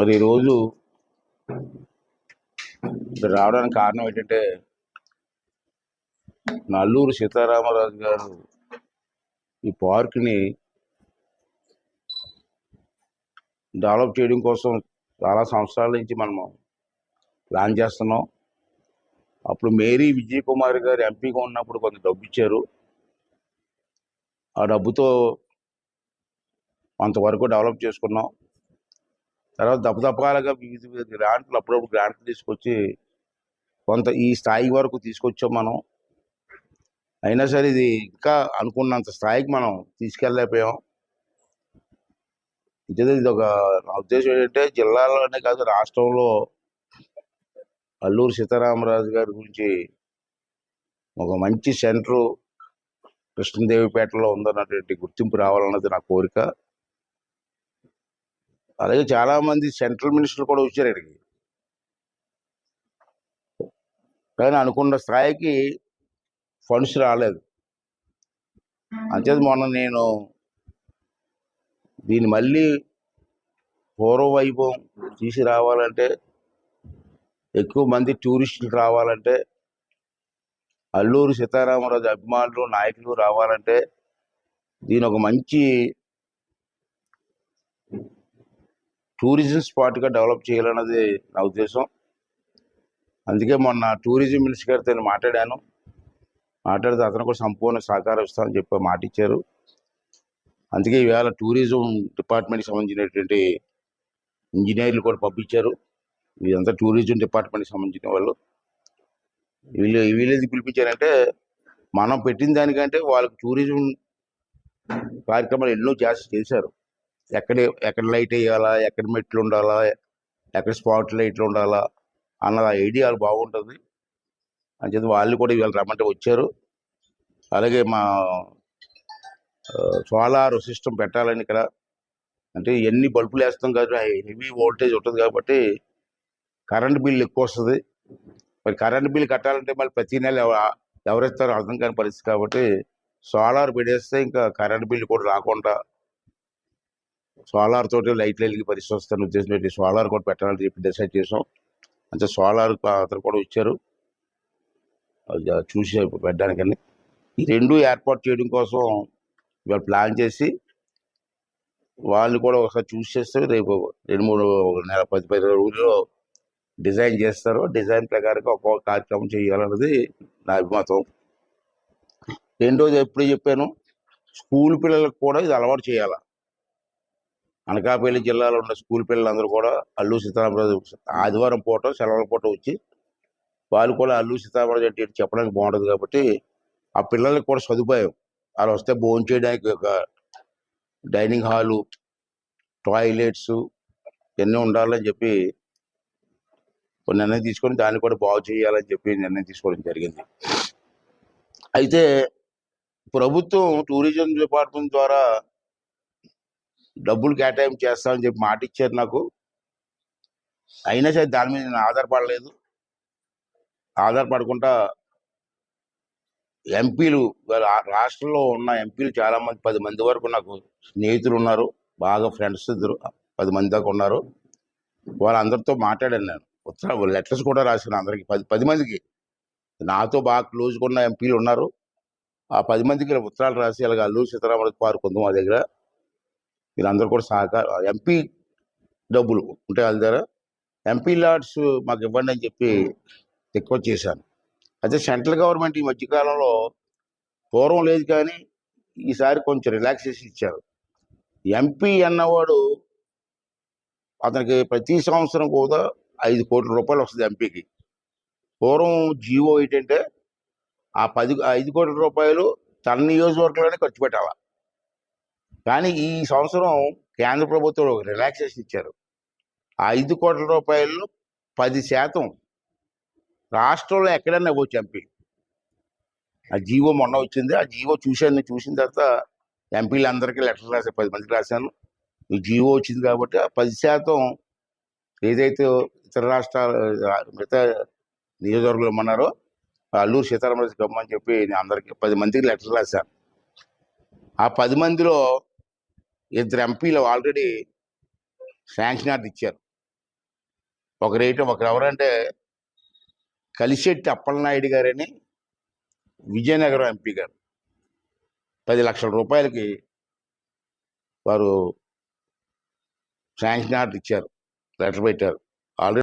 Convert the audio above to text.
మరి ఈరోజు రావడానికి కారణం ఏంటంటే నల్లూరు సీతారామరాజు గారు ఈ పార్క్ని డెవలప్ చేయడం కోసం చాలా సంవత్సరాల నుంచి మనము ప్లాన్ చేస్తున్నాం. అప్పుడు మేరీ విజయ్ కుమార్ గారు ఎంపీగా ఉన్నప్పుడు కొంత డబ్బు ఇచ్చారు. ఆ డబ్బుతో కొంతవరకు డెవలప్ చేసుకున్నాం. తర్వాత దపదపాలుగా వివిధ వివిధ గ్రాంట్లు అప్పుడప్పుడు గ్రాంట్లు తీసుకొచ్చి కొంత ఈ స్థాయి వరకు తీసుకొచ్చాం మనం. అయినా సరే ఇది ఇంకా అనుకున్నంత స్థాయికి మనం తీసుకెళ్ళలేకపోయాం. అంటే ఇది ఒక నా ఉద్దేశం ఏంటంటే జిల్లాలోనే కాదు రాష్ట్రంలో అల్లూరు సీతారామరాజు గారి గురించి ఒక మంచి సెంటరు కృష్ణదేవిపేటలో ఉందన్నటువంటి గుర్తింపు రావాలన్నది నా కోరిక. అలాగే చాలా మంది సెంట్రల్ మినిస్టర్లు కూడా వచ్చారు ఇక్కడికి. కానీ అనుకున్న స్థాయికి ఫండ్స్ రాలేదు. అంతేది మొన్న నేను దీన్ని మళ్ళీ పూర్వ వైభవం తీసి రావాలంటే ఎక్కువ మంది టూరిస్టులు రావాలంటే అల్లూరు సీతారామరాజు అభిమానులు నాయకులు రావాలంటే దీని ఒక మంచి టూరిజం స్పాట్గా డెవలప్ చేయాలన్నది నా ఉద్దేశం. అందుకే మొన్న టూరిజం మినిస్టర్ గారితో నేను మాట్లాడాను. మాట్లాడితే అతను కూడా సంపూర్ణ సహకారం ఇస్తామని చెప్పి మాట ఇచ్చారు. అందుకే ఈవేళ టూరిజం డిపార్ట్మెంట్కి సంబంధించినటువంటి ఇంజనీర్లు కూడా పంపించారు. వీళ్ళంతా టూరిజం డిపార్ట్మెంట్కి సంబంధించిన వాళ్ళు. వీళ్ళు వీళ్ళేది పిలిపించారంటే మనం పెట్టిన దానికంటే వాళ్ళకి టూరిజం కార్యక్రమాలు ఎన్నో చేసి చేశారు. ఎక్కడ ఎక్కడ లైట్ వేయాలా ఎక్కడ మెట్లు ఉండాలా ఎక్కడ స్పాట్ లైట్లు ఉండాలా అన్న ఐడియాలు బాగుంటుంది. అని చెప్పి వాళ్ళు కూడా ఇవాళ రమ్మంటే వచ్చారు. అలాగే మా సోలార్ సిస్టమ్ పెట్టాలని ఇక్కడ. అంటే ఎన్ని బల్బులు వేస్తాం కాబట్టి హెవీ వోల్టేజ్ ఉంటుంది కాబట్టి కరెంట్ బిల్ ఎక్కువ వస్తుంది. మరి కరెంట్ బిల్ కట్టాలంటే మళ్ళీ ప్రతి నెల ఎవ- ఎవరిస్తారో అర్థం కాని పరిస్థితి కాబట్టి సోలార్ పెట్టేస్తే ఇంకా కరెంట్ బిల్ కూడా రాకుండా సోలార్ తోటి లైట్లు వెలిగి పరిస్థితి వస్తాను ఉద్దేశం పెట్టి సోలార్ కూడా పెట్టాలని చెప్పి డిసైడ్ చేసాం అంటే సోలార్ అతను కూడా ఇచ్చారు. అది చూసి పెట్టడానికని. ఈ రెండు ఏర్పాటు చేయడం కోసం ఇవాళ ప్లాన్ చేసి వాళ్ళు కూడా ఒకసారి చూసి చేస్తారు రేపు రెండు మూడు నెల పది పది రోజుల్లో డిజైన్ చేస్తారు. డిజైన్ ప్రకారంగా ఒక్కొక్క కార్యక్రమం చేయాలన్నది నా అభిమతం. రెండోది ఎప్పుడు చెప్పాను? స్కూల్ పిల్లలకు కూడా ఇది అలవాటు చేయాలి? అనకాపల్లి జిల్లాలో ఉన్న స్కూల్ పిల్లలందరూ కూడా అల్లు సీతారామరాజు ఆదివారం పూట సెలవుల పూట వచ్చి వాళ్ళు కూడా అల్లు సీతారామరాజు అంటే చెప్పడానికి బాగుంటుంది కాబట్టి ఆ పిల్లలకి కూడా సదుపాయం. వాళ్ళు వస్తే భోజనం చేయడానికి ఒక డైనింగ్ హాలు టాయిలెట్స్ ఇవన్నీ ఉండాలని చెప్పి నిర్ణయం తీసుకొని దాన్ని కూడా బాగు చేయాలని చెప్పి నిర్ణయం తీసుకోవడం జరిగింది. అయితే ప్రభుత్వం టూరిజం డిపార్ట్మెంట్ ద్వారా డబ్బులు కేటాయింపు చేస్తామని చెప్పి మాట ఇచ్చారు నాకు. అయినా సరే దాని మీద నేను ఆధారపడలేదు. ఆధారపడకుండా ఎంపీలు రాష్ట్రంలో ఉన్న ఎంపీలు చాలామంది పది మంది వరకు నాకు స్నేహితులు ఉన్నారు. బాగా ఫ్రెండ్స్ ఇద్దరు పది మంది దాకా ఉన్నారు. వాళ్ళందరితో మాట్లాడాను నేను. ఉత్తర లెటర్స్ కూడా రాశాను అందరికి. పది పది మందికి. నాతో బాగా క్లోజ్గా ఉన్న ఎంపీలు ఉన్నారు. ఆ పది మందికి ఉత్తరాలు రాసి అలాగే అల్లూరు సీతారామరాజు పార్క్ ఉంది మా దగ్గర. వీళ్ళందరూ కూడా సహకారం. ఎంపీ డబ్బులు ఉంటాయి వాళ్ళ దగ్గర. ఎంపీ లాడ్స్ మాకు ఇవ్వండి అని చెప్పి రిక్వెస్ట్ చేశాను. అయితే సెంట్రల్ గవర్నమెంట్ ఈ మధ్యకాలంలో పూర్వం లేదు కానీ ఈసారి కొంచెం రిలాక్సేషన్ ఇచ్చారు. ఎంపీ అన్నవాడు అతనికి ప్రతి సంవత్సరం కూడా ఐదు కోట్ల రూపాయలు వస్తుంది ఎంపీకి. పూర్వం జీవో ఏంటంటే ఆ పది ఐదు కోట్ల రూపాయలు తన నియోజకవర్గంలోనే ఖర్చు పెట్టాలి? కానీ ఈ సంవత్సరం కేంద్ర ప్రభుత్వం ఒక రిలాక్సేషన్ ఇచ్చారు. ఆ ఐదు కోట్ల రూపాయలు పది శాతం రాష్ట్రంలో ఎక్కడైనా ఇవ్వచ్చు ఎంపీ. ఆ జీవో మొన్న వచ్చింది. ఆ జీవో చూశాను. చూసిన తర్వాత ఎంపీలందరికీ లెటర్ రాశాను పది మందికి రాశాను. ఈ జీవో వచ్చింది కాబట్టి ఆ పది శాతం ఏదైతే ఇతర రాష్ట్రాల మిగతా నియోజకవర్గంలో ఉన్నారో అల్లూరు సీతారామరాజు గమ్మని చెప్పి నేను అందరికి పది మందికి లెటర్ రాశాను. ఆ పది మందిలో ఇద్దరు ఎంపీలు ఆల్రెడీ శాంక్షన్ ఆర్డర్ ఇచ్చారు ఒకరేయటం ఒకరు ఎవరంటే కలిశెట్టి అప్పలనాయుడు గారని విజయనగరం ఎంపీ గారు. పది లక్షల రూపాయలకి వారు శాంక్షన్ ఆర్డర్ ఇచ్చారు. లెటర్ పెట్టారు. ఆల్రెడీ